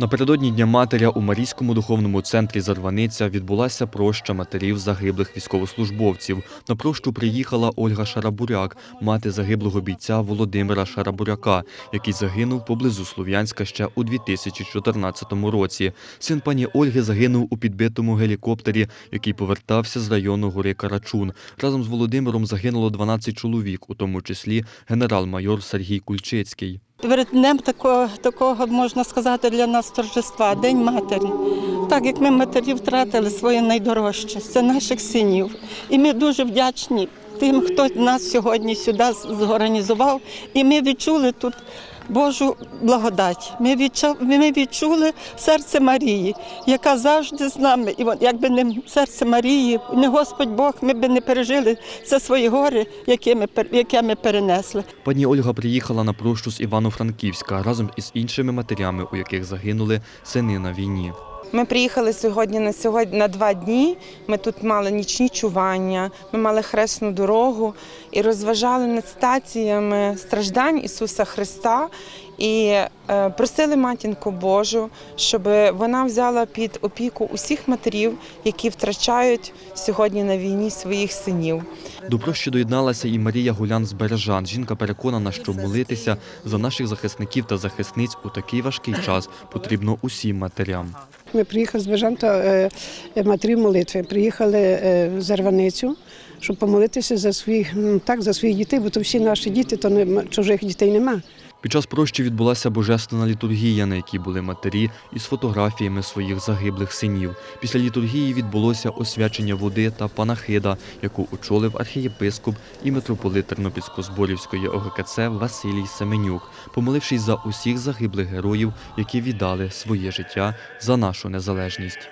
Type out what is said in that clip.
Напередодні Дня матері у Марійському духовному центрі Зарваниця відбулася проща матерів загиблих військовослужбовців. На прощу приїхала Ольга Шарабуряк, мати загиблого бійця Володимира Шарабуряка, який загинув поблизу Слов'янська ще у 2014 році. Син пані Ольги загинув у підбитому гелікоптері, який повертався з району гори Карачун. Разом з Володимиром загинуло 12 чоловік, у тому числі генерал-майор Сергій Кульчицький. Перед днем такого, такого можна сказати для нас торжества День матері. Так як ми матері втратили своє найдорожче, це наших синів. І ми дуже вдячні тим, хто нас сьогодні сюди зорганізував. І ми відчули тут Божу благодать. Ми відчули, ми відчули серце Марії, яка завжди з нами. І якби не серце Марії, не Господь Бог, ми б не пережили це свої гори, які ми, яке ми перенесли. Пані Ольга приїхала на прощу з Івано-Франківська разом із іншими матерями, у яких загинули сини на війні. Ми приїхали сьогодні на сьогодні на два дні. Ми тут мали нічні чування, ми мали хресну дорогу і розважали над стаціями страждань Ісуса Христа і е, просили матінку Божу, щоб вона взяла під опіку усіх матерів, які втрачають сьогодні на війні своїх синів. До прощі доєдналася і Марія Гулян з Бережан. Жінка переконана, що молитися за наших захисників та захисниць у такий важкий час потрібно усім матерям. Ми приїхали з Бежанта е, матерів молитви. Приїхали е, в Зарваницю, щоб помолитися за своїх, ну, так, за своїх дітей, бо то всі наші діти, то не, чужих дітей нема. Під час прощі відбулася божественна літургія, на якій були матері із фотографіями своїх загиблих синів. Після літургії відбулося освячення води та панахида, яку очолив архієпископ і митрополит Тернопільсько-Зборівської ОГКЦ Василій Семенюк, помолившись за усіх загиблих героїв, які віддали своє життя за нашу незалежність.